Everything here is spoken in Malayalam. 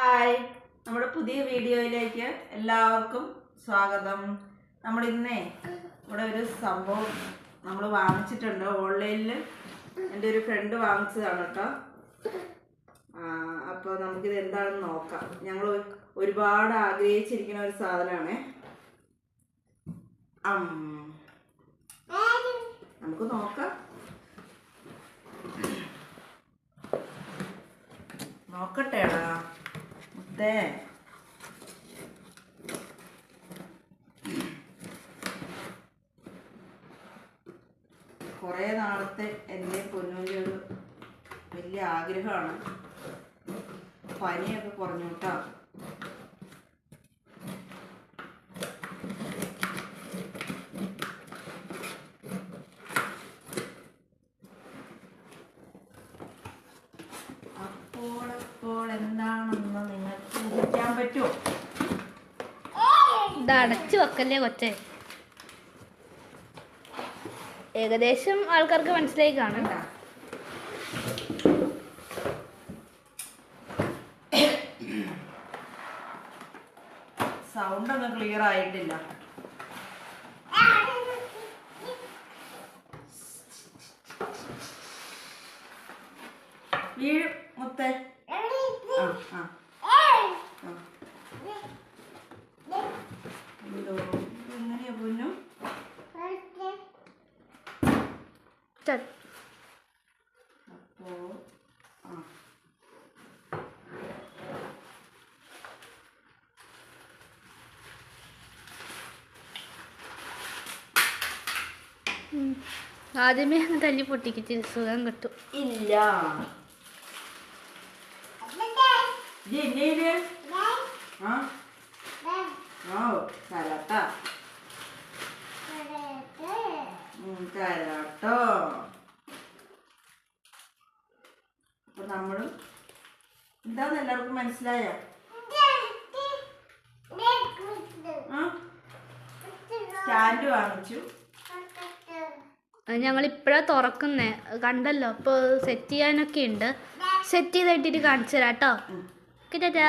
ഹായ്. നമ്മുടെ പുതിയ വീഡിയോയിലേക്ക് എല്ലാവർക്കും സ്വാഗതം. നമ്മൾ ഇന്നേ ഇവിടെ ഒരു സംഭവം നമ്മൾ വാങ്ങിച്ചിട്ടുണ്ട്. ഓൺലൈനിൽ എന്റെ ഒരു ഫ്രണ്ട് വാങ്ങിച്ചതാണ് കേട്ടോ. അപ്പോൾ നമുക്കിത് എന്താണെന്ന് നോക്കാം. ഞങ്ങൾ ഒരുപാട് ആഗ്രഹിച്ചിരിക്കുന്ന ഒരു സാധനമാണ്. നമുക്ക് നോക്കാം. നോക്കട്ടേടാ മുത്തേ കുറേ നാളത്തെ എന്റെ പൊന്നൂന്റെ ഒരു വലിയ ആഗ്രഹമാണ്. പനിയൊക്കെ കുറഞ്ഞു കേട്ടോ അപ്പോൾ അപ്പോൾ എന്താണെന്ന് ഊഹിക്കാൻ പറ്റുമോ? ഇത് അടച്ചു വെക്കല്ലേ കൊച്ചേ? ഏകദേശം ആൾക്കാർക്ക് മനസ്സിലായി കാണണ്ട സൗണ്ട് ഒന്നും ക്ലിയർ ആയിട്ടില്ല. വീഴും മുത്തേ. ആ ആ. എങ്ങനെയാ പൊന്നു. അപ്പോ ആ. ആദ്യമേ അങ്ങ് തല്ലി പൊട്ടിക്കിച്ച് സുഖം കിട്ടും. ഇല്ല. തരാട്ട തരാട്ടോ അപ്പൊ നമ്മളും എന്താന്ന് എല്ലാവർക്കും മനസ്സിലായ? സ്റ്റാൻഡ് വാങ്ങിച്ചു. ഞങ്ങൾ ഇപ്പോഴാണ് തുറക്കുന്നേ. കണ്ടല്ലോ. അപ്പോൾ സെറ്റ് ചെയ്യാനൊക്കെ ഉണ്ട്. സെറ്റ് ചെയ്തായിട്ട് കാണിച്ചു തരാം കേട്ടോ ഉം. കിട്ടാ